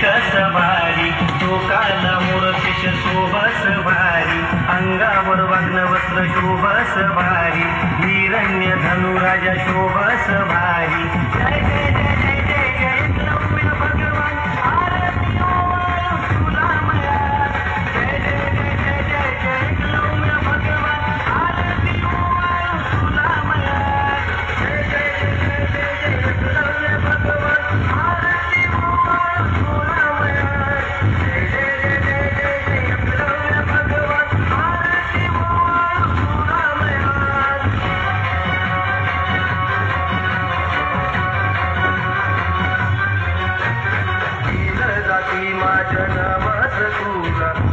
कसबारी टोकाला मुरशिष शोभस भारी अंगावर वाग्न वस्त्र शोभस भारी हिरण्य धनुराजा शोभस भारी माझ्या नामाचं तुला